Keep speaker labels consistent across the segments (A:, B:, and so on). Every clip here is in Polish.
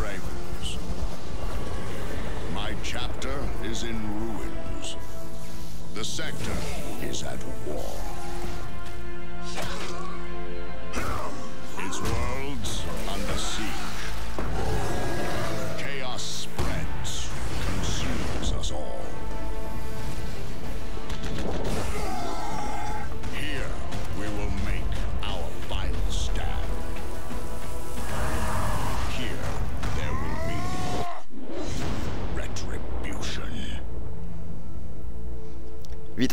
A: Ravens. My chapter is in ruins. The sector is at war.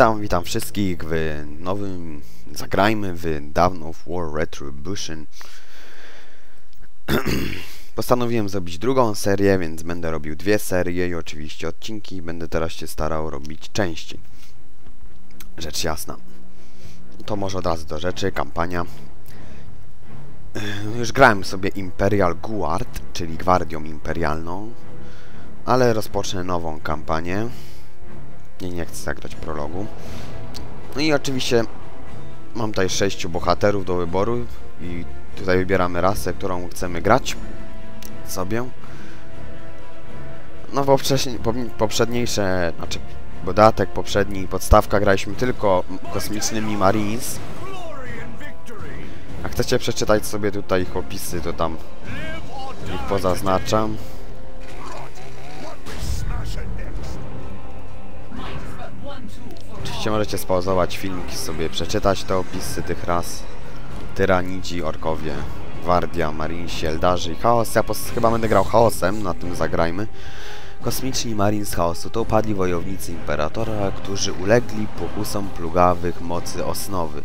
B: Witam, witam wszystkich w nowym Zagrajmy w Dawn of War Retribution. Postanowiłem zrobić drugą serię, więc będę robił dwie serie i oczywiście odcinki. Będę teraz się starał robić częściej. Rzecz jasna. To może od razu do rzeczy, kampania. Yy, Już grałem sobie Imperial Guard, czyli Gwardią Imperialną, ale rozpocznę nową kampanię. Nie, nie chcę zagrać prologu. No i oczywiście mam tutaj sześciu bohaterów do wyboru i tutaj wybieramy rasę, którą chcemy grać sobie. No poprzednie, poprzedniejsze, znaczy dodatek poprzedni, podstawka graliśmy tylko kosmicznymi Marines. Jak chcecie przeczytać sobie tutaj ich opisy, to tam ich pozaznaczam. Oczywiście możecie spauzować filmik i sobie przeczytać te opisy tych ras. Tyranidzi, orkowie, gwardia, marinsi, eldarzy i chaos. Ja chyba będę grał chaosem, na tym zagrajmy. Kosmiczni Marines Chaosu to upadli wojownicy Imperatora, którzy ulegli pokusom plugawych mocy osnowy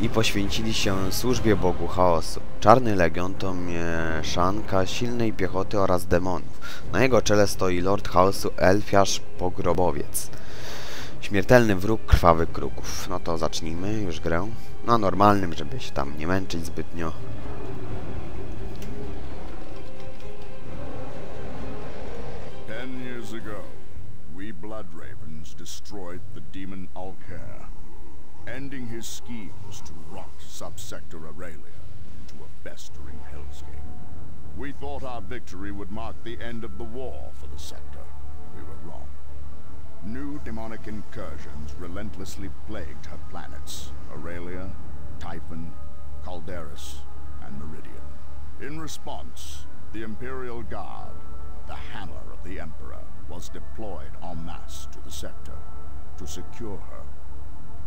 B: i poświęcili się służbie Bogu Chaosu. Czarny Legion to mieszanka silnej piechoty oraz demonów. Na jego czele stoi Lord Chaosu, elfiarz pogrobowiec. Śmiertelny wróg krwawych kruków. No to zacznijmy już grę. Na normalnym, żeby się tam nie męczyć zbytnio.
A: Ten years ago, we Blood Ravens destroyed the demon Alcair, ending his schemes to rot subsector Aurelia into a festering hellscape. We thought our victory would mark the end of the war for the sector. New demonic incursions relentlessly plagued her planets, Aurelia, Typhon, Calderis, and Meridian. In response, the Imperial Guard, the hammer of the Emperor, was deployed en masse to the sector to secure her,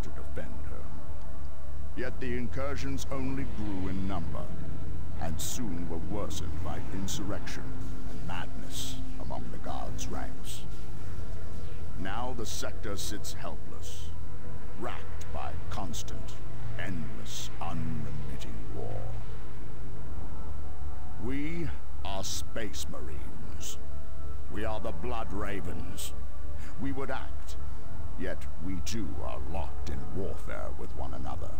A: to defend her. Yet the incursions only grew in number, and soon were worsened by insurrection and madness among the Guard's ranks. Now the sector sits helpless, racked by constant, endless, unremitting war. We are Space Marines. We are the Blood Ravens. We would act, yet we too are locked in warfare with one another.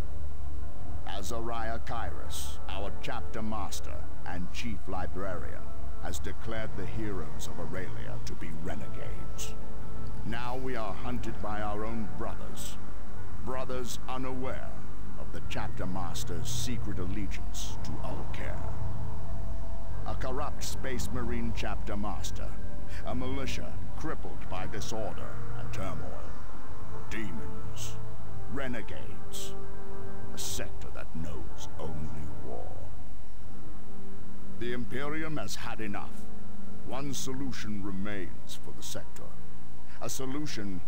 A: Azariah Kyrus, our chapter master and chief librarian, has declared the heroes of Aurelia to be renegades. Now we are hunted by our own brothers, brothers unaware of the chapter master's secret allegiance to Ulcair. A corrupt space marine chapter master, a militia crippled by disorder and turmoil, demons, renegades, a sector that knows only war. The Imperium has had enough. One solution remains for the sector. A solution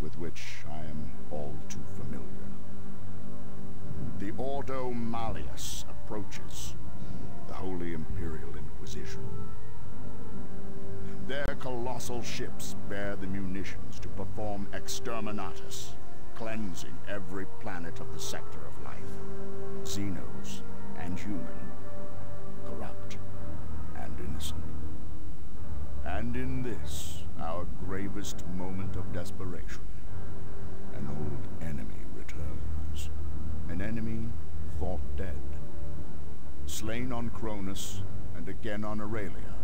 A: with which I am all too familiar. The Ordo Malleus approaches the Holy Imperial Inquisition. Their colossal ships bear the munitions to perform exterminatus, cleansing every planet of the sector of life. Xenos and human, corrupt and innocent. And in this, our gravest moment of desperation, an old enemy returns. An enemy thought dead. Slain on Cronus and again on Aurelia,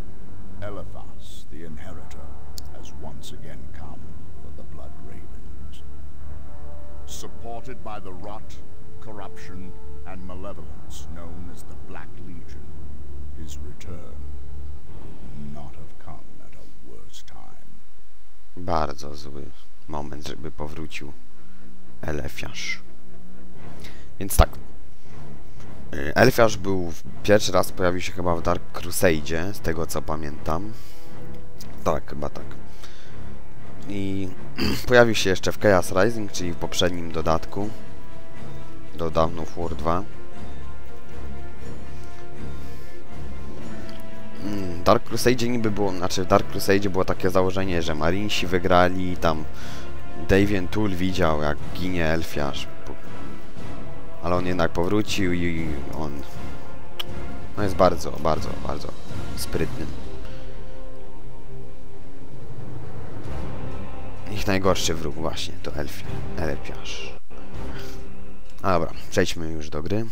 A: Elithas, the inheritor, has once again come for the Blood Ravens. Supported by the rot, corruption, and malevolence known as the Black Legion, his return not
B: Bardzo zły moment, żeby powrócił Elefiarz. Więc tak. Y, Elfiarz był pierwszy raz pojawił się chyba w Dark Crusade, z tego co pamiętam. Tak, chyba tak. I pojawił się jeszcze w Chaos Rising, czyli w poprzednim dodatku do Dawn of War 2. Dark Crusade niby było, znaczy w Dark Crusade było takie założenie, że Marinesi wygrali i tam Davian Tool widział jak ginie Elfiarz. Ale on jednak powrócił i on no jest bardzo, bardzo, bardzo sprytnym. Ich najgorszy wróg właśnie to Elfi, Elfiarz. Dobra, przejdźmy już do gry.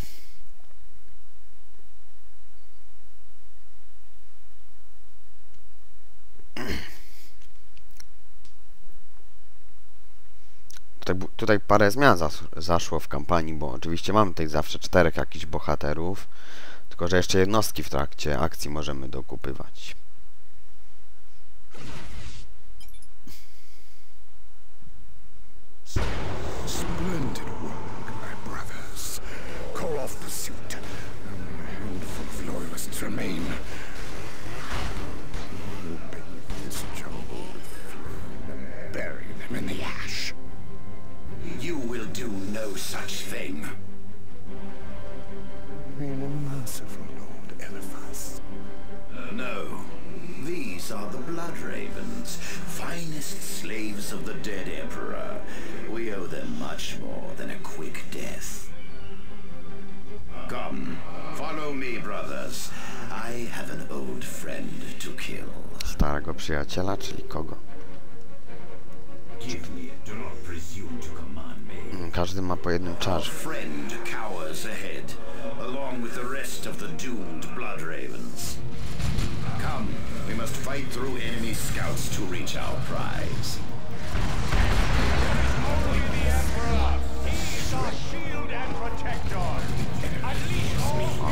B: Tutaj, tutaj parę zmian zas zaszło w kampanii, bo oczywiście mamy tutaj zawsze czterech jakichś bohaterów, tylko że jeszcze jednostki w trakcie akcji możemy dokupywać.
C: No such thing.
A: Be merciful, Lord Eliphas.
C: No. These are the Blood Ravens, finest slaves of the dead Emperor. We owe them much more than a quick death. Come, follow me, brothers. I have an old friend to kill.
B: Starego przyjaciela, czyli kogo?
C: Give me, do not presume to command me.
B: Mm, Każdy ma po jednym czarze.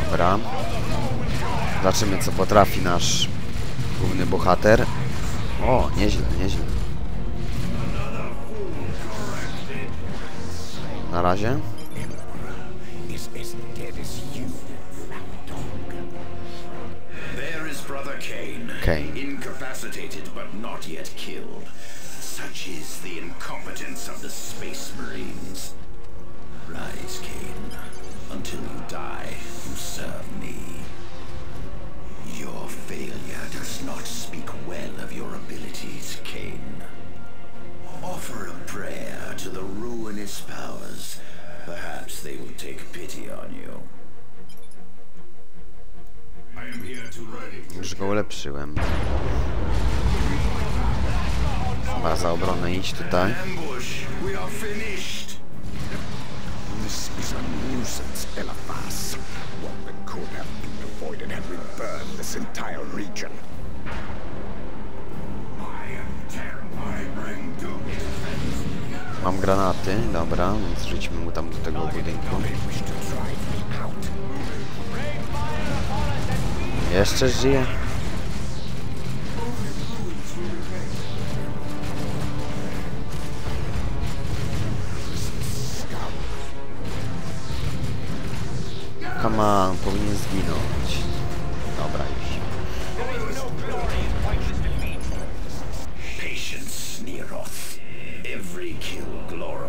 B: Dobra. Zobaczymy co potrafi nasz główny bohater. O, nieźle, nieźle.
A: Is
C: Brother Kane.
B: Kane.
C: Incapacitated but not yet killed. Such is the incompetence of the Space Marines. Rise, Kane. Until you die, you serve me. Your failure does not speak well of your abilities, Kane. Offer a prayer to the ruinous powers. Perhaps they will take pity on you. I am here to ready.
B: Już go ulepszyłem. Chyba za obronę iść tutaj.
C: We are finished!
A: This is a nuisance, Eliphas. One that could have been avoided had we burned this entire region.
B: Mam granaty, dobra, więc rzućmy mu tam do tego budynku. Jeszcze żyje? Come on, powinien zginąć. Dobra już.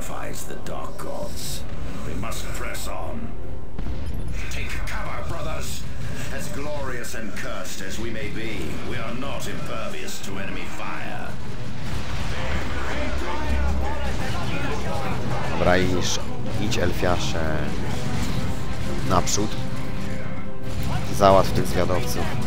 C: Glorifies the Dark Gods. We must press on. Take cover, brothers. As glorious and cursed as we may be, we are not impervious to enemy fire.
B: Dobra, iż, idź elfiasze naprzód. Załatw tych zwiadowców.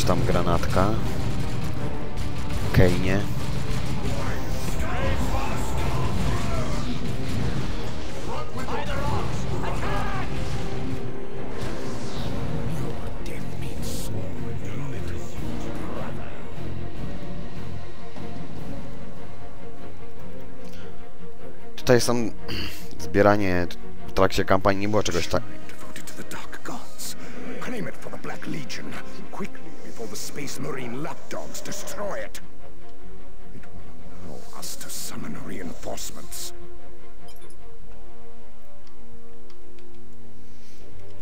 B: Gdzieś tam granatka. Kejnie. Tutaj są... Zbieranie w trakcie kampanii nie było czegoś tak...
D: Marine lapdogs destroy it. It will allow us to summon reinforcements.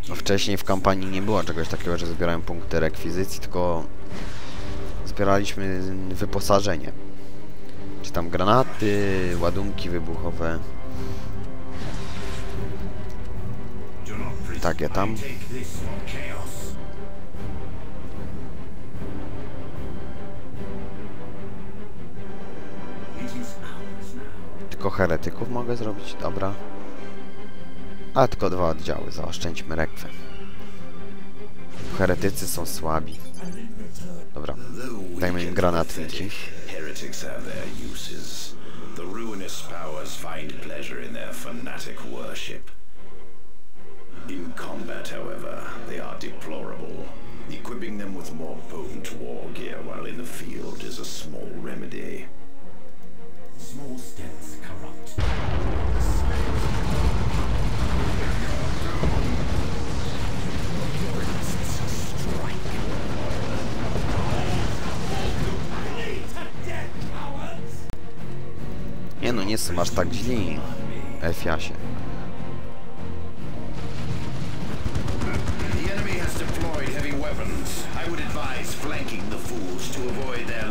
B: No wcześniej w kampanii nie było czegoś takiego, że zbierałem punkty rekwizycji, tylko zbieraliśmy wyposażenie. Czy tam granaty, ładunki wybuchowe. Tak, ja tam. Tylko heretyków mogę zrobić, dobra. A tylko dwa oddziały, zaoszczędźmy rekwę. Heretycy są słabi. Dobra, dajmy im granatniki.
C: The ruinous powers find pleasure in their fanatic worship. In combat, however, they are deplorable. Equipping them with more potent war gear while in the field is a small remedy. Small steps corrupt.
B: Nie no, nie są aż tak źli. Efiasie.
C: The enemy has deployed heavy weapons. I would advise flanking the fools to avoid their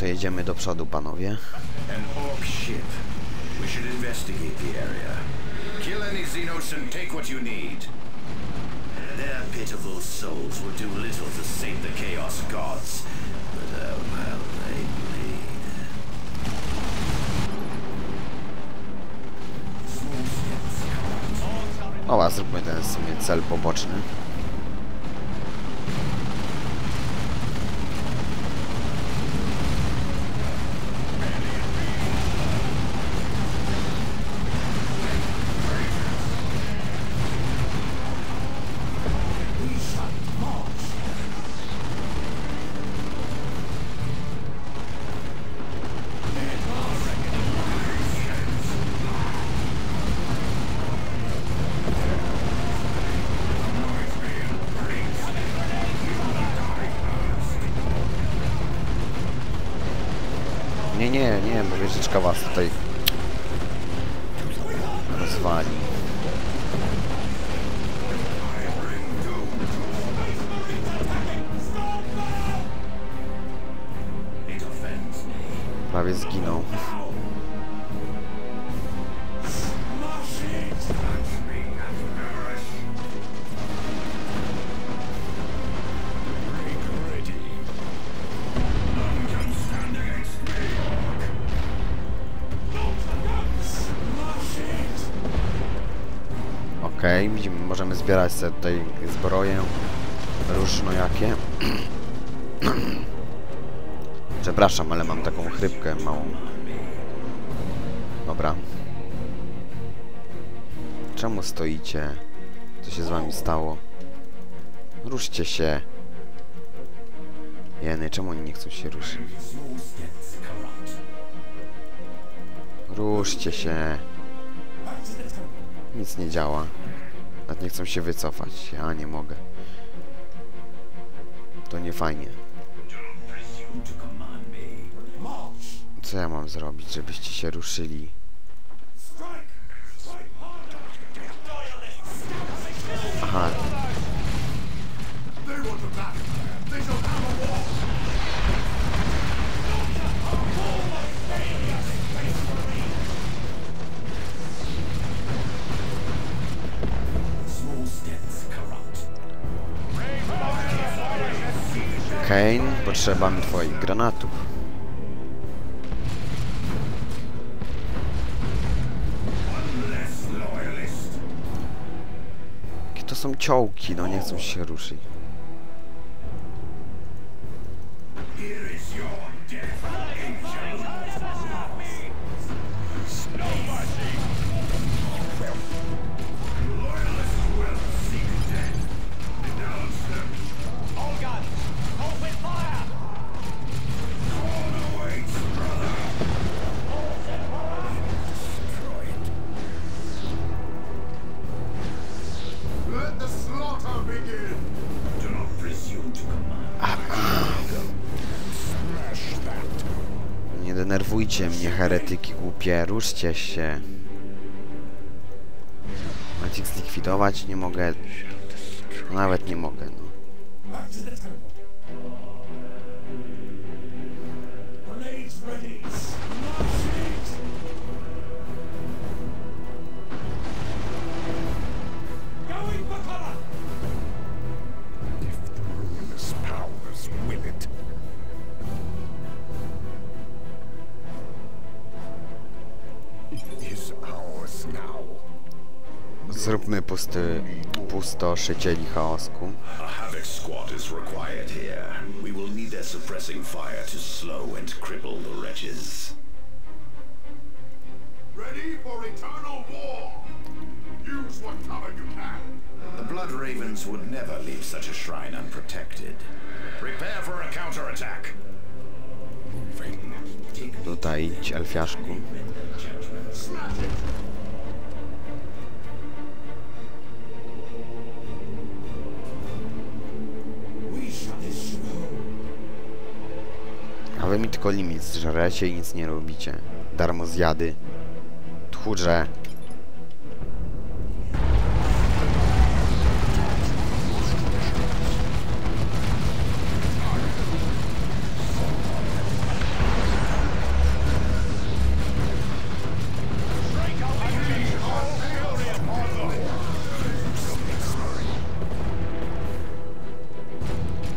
B: To jedziemy do przodu, panowie.
C: Their pitiful souls will do little to save the Chaos Gods. But oh, how they bleed.
B: O, zróbmy ten w sumie cel poboczny. Was tutaj zbierać sobie tutaj zbroję różnojakie. Przepraszam, ale mam taką chrypkę małą. Dobra. Czemu stoicie? Co się z wami stało? Ruszcie się. Jeny, czemu oni nie chcą się ruszyć? Ruszcie się. Nic nie działa. Nawet nie chcą się wycofać. Ja nie mogę. To nie fajnie. Co ja mam zrobić, żebyście się ruszyli? Aha. Potrzeba mi twoich granatów. Jakie to są ciołki, no nie chcą się ruszyć. Denerwujcie mnie, heretyki głupie, ruszcie się. Macie zlikwidować? Nie mogę. Nawet nie mogę, no.
E: Ready for
A: eternal war! Use what cover you can!
C: The Blood Ravens would never leave such a shrine unprotected. Prepare for a counterattack.
B: Tutaj idź, elfiaszku. Mi tylko limit zżerecie i nic nie robicie. Darmo zjady. Tchórze.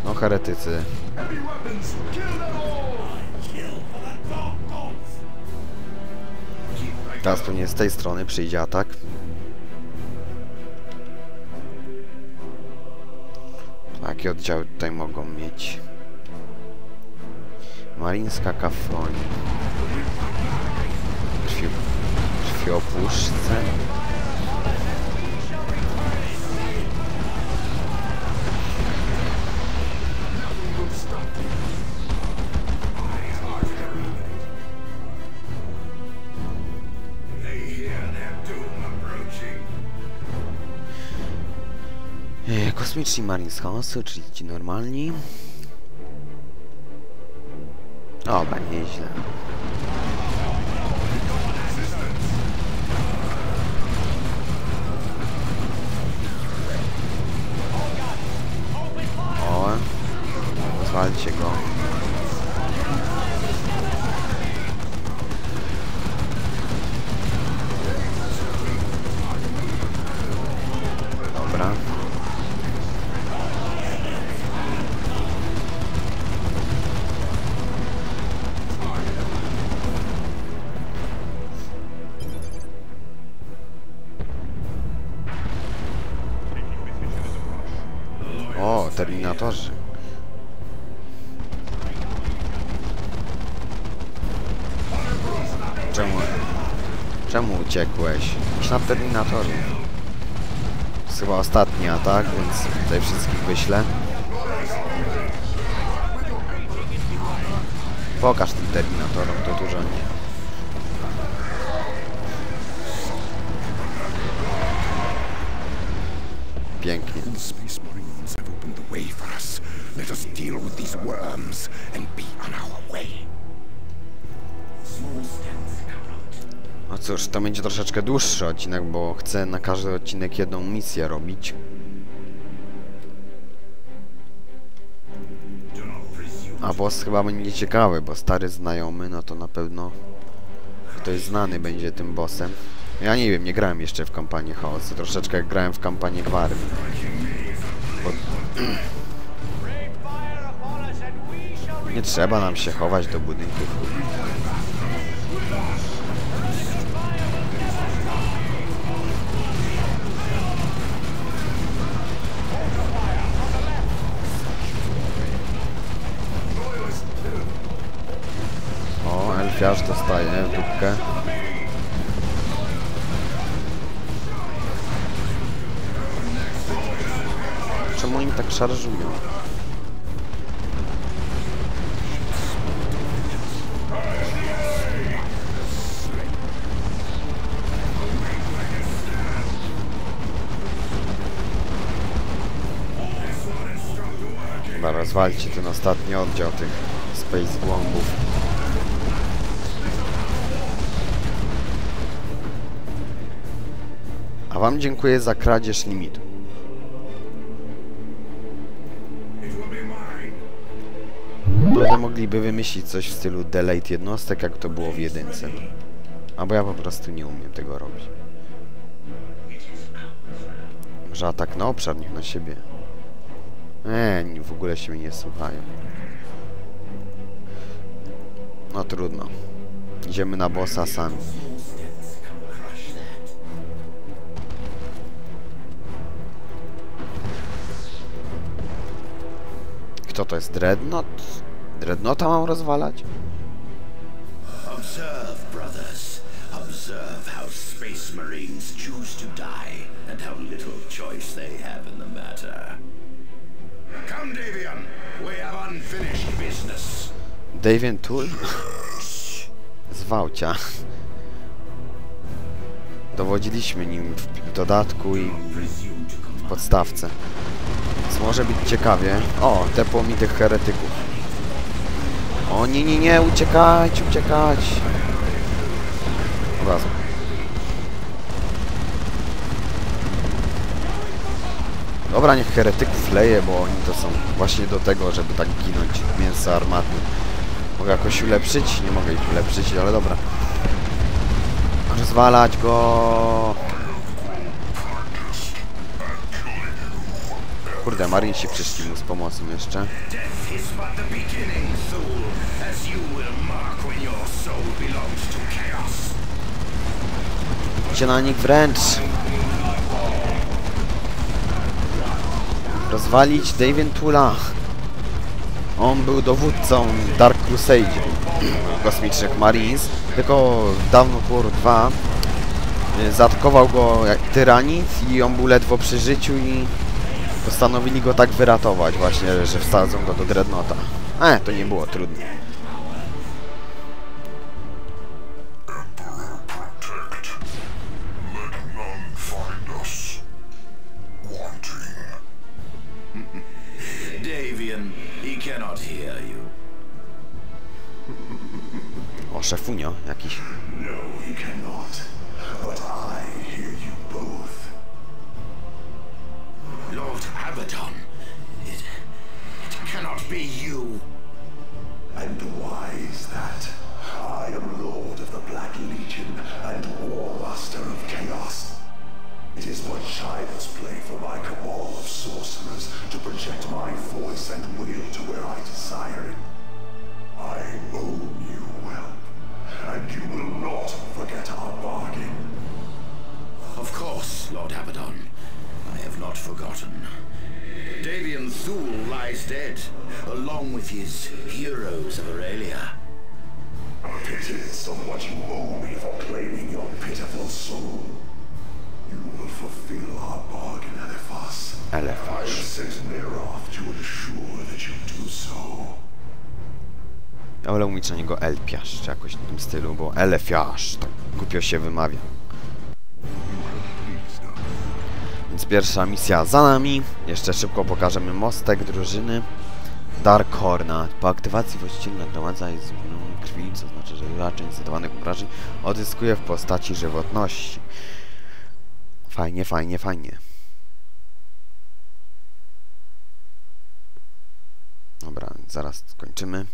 B: No heretycy. Teraz pewnie z tej strony przyjdzie atak. Jakie oddziały tutaj mogą mieć? Marińska kafoni. Krwi... Krwiopuszce. Kosmiczni Marines Chaosu, czyli ci normalni. Oba, nieźle. O, uciekłeś? Idź na Terminatorów. To jest chyba ostatni atak, więc tutaj wszystkich wyślę. Pokaż tym Terminatorom, to dużo nie. Pięknie.
D: Space Marines have opened the way for us. Let us deal with these worms and be on our
B: cóż, to będzie troszeczkę dłuższy odcinek, bo chcę na każdy odcinek jedną misję robić. A boss chyba będzie ciekawy, bo stary znajomy, no to na pewno ktoś znany będzie tym bossem. Ja nie wiem, nie grałem jeszcze w kampanię Chaosu, troszeczkę jak grałem w kampanię Gwary. Bo... Nie trzeba nam się chować do budynków. Elfiarz dostaje w dupkę. Czemu oni tak szarżują? Chyba rozwalcie ten ostatni oddział tych Space Głąbów. Wam dziękuję za kradzież limitu. Naprawdę mogliby wymyślić coś w stylu delete jednostek, jak to było w jedynce. Albo ja po prostu nie umiem tego robić. Może atak na obszar, niech na siebie. Eee, w ogóle się mnie nie słuchają. No trudno. Idziemy na bossa sami. Kto to jest? Dreadnought? Dreadnoughta mam rozwalać?
C: Observe, brothers. Observe how Space Marines choose to die, and how little choice they have in the matter. Come, Davian. We have unfinished business.
B: Davian Tool? Zwałcia. Dowodziliśmy nim w dodatku i w podstawce. Może być ciekawie. O, tepło mi tych heretyków. O nie, nie, nie, uciekać, uciekać. Dobra. Dobra, niech heretyków leje, bo oni to są właśnie do tego, żeby tak ginąć mięso armatne. Mogę jakoś ulepszyć? Nie mogę ich ulepszyć, ale dobra. Rozwalać go! Kurde, marinsi przyszli mu z pomocą jeszcze. Idźcie na nich wręcz! Rozwalić Davian Tula. On był dowódcą Dark Crusade kosmicznych Marines, tylko of War 2 y, zaatakował go jak tyranit i on był ledwo przy życiu i postanowili go tak wyratować właśnie, że wsadzą go do Dreadnoughta. E, to nie było trudne.
C: Davian, he cannot hear you.
B: O, szefunio jakiś.
D: Of the Black Legion and War Master of Chaos. It is but child's play for my cabal of sorcerers to project my voice and will to where I desire it. I own you well, and you will not forget our bargain.
C: Of course, Lord Abaddon. I have not forgotten. Davian Thule lies dead, along with his heroes of Aurelia.
D: It is somewhat you owe me for claiming your pitiful soul. You will fulfill our bargain, Eliphas. I have sent Neroth to ensure that you do so.
B: Ja wolę mówić na niego Elpiasz, czy jakoś w tym stylu, bo Elefiasz, tak głupio się wymawia. Więc pierwsza misja za nami. Jeszcze szybko pokażemy mostek drużyny. Dark Horna. Po aktywacji właściciel nagromadza jest zimną krwi, co znaczy, że raczej zdecydowanych obrażeń odzyskuje w postaci żywotności. Fajnie, fajnie, fajnie. Dobra, zaraz skończymy.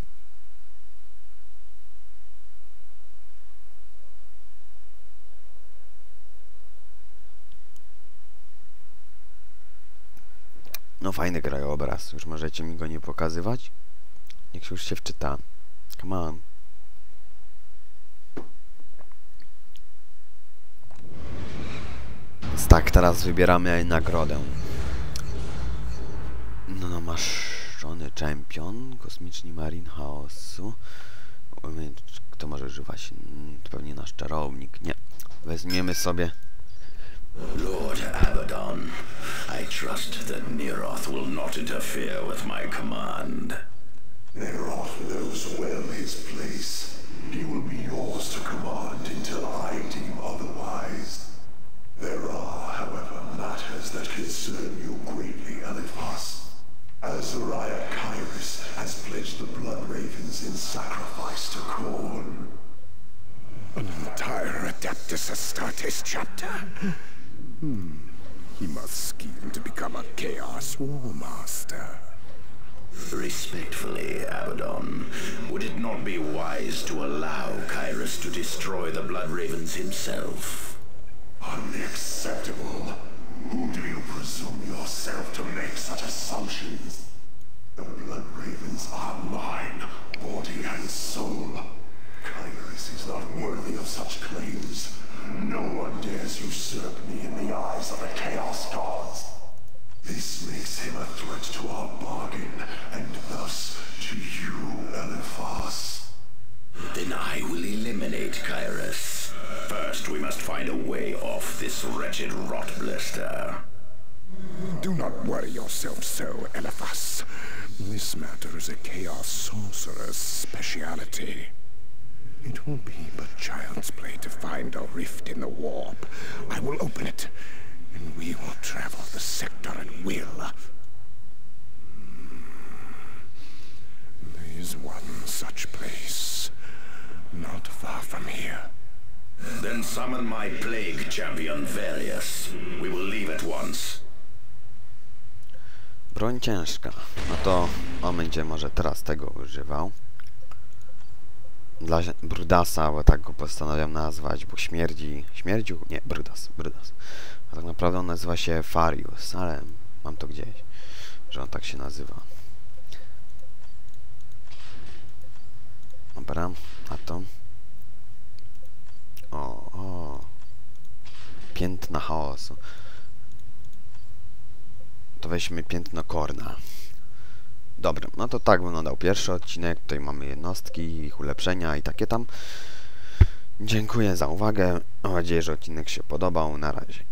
B: No fajny krajobraz, już możecie mi go nie pokazywać? Niech się już się wczyta. Come on. Tak, teraz wybieramy nagrodę. No, no masz żony Champion, kosmiczni Marine Chaosu. Kto może używać? Pewnie nasz czarownik. Nie. Weźmiemy sobie
C: Lord Abaddon, I trust that Neroth will not interfere with my command.
D: Neroth knows well his place. He will be yours to command until I deem otherwise. There are, however, matters that concern you greatly, Eliphas. Azariah Kairos has pledged the Blood Ravens in sacrifice to Korn. An entire Adeptus Astartes chapter? Hmm. He must scheme to become a Chaos War Master.
C: Respectfully, Abaddon, would it not be wise to allow Kyrus to destroy the Blood Ravens himself?
E: Unacceptable. Who do you presume yourself to make such assumptions? The Blood Ravens are mine, body and soul. Kyrus is not worthy of such claims. No one dares usurp me in the eyes of the Chaos Gods. This makes him a threat to our bargain, and thus to you, Eliphas.
C: Then I will eliminate Kyrus. First, we must find a way off this wretched rot blister.
D: Do not worry yourself so, Eliphas. This matter is a Chaos Sorcerer's speciality. It will be but child's play to find a rift in the warp. I will open it, and we will travel the sector at will. There is one such place, not far from here.
C: Then summon my plague champion, Varius. We will leave at once.
B: Broń ciężka. No to on będzie może teraz tego używał. Dla Brudasa, bo tak go postanawiam nazwać, bo śmierdzi... Śmierdził? Nie, Brudas, Brudas. A tak naprawdę on nazywa się Farius, ale mam to gdzieś, że on tak się nazywa. Dobra, a to... O, o. Piętna chaosu. To weźmy piętno Korna. Dobra, no to tak wyglądał pierwszy odcinek. Tutaj mamy jednostki, ich ulepszenia i takie tam. Dziękuję za uwagę. Mam nadzieję, że odcinek się podobał. Na razie.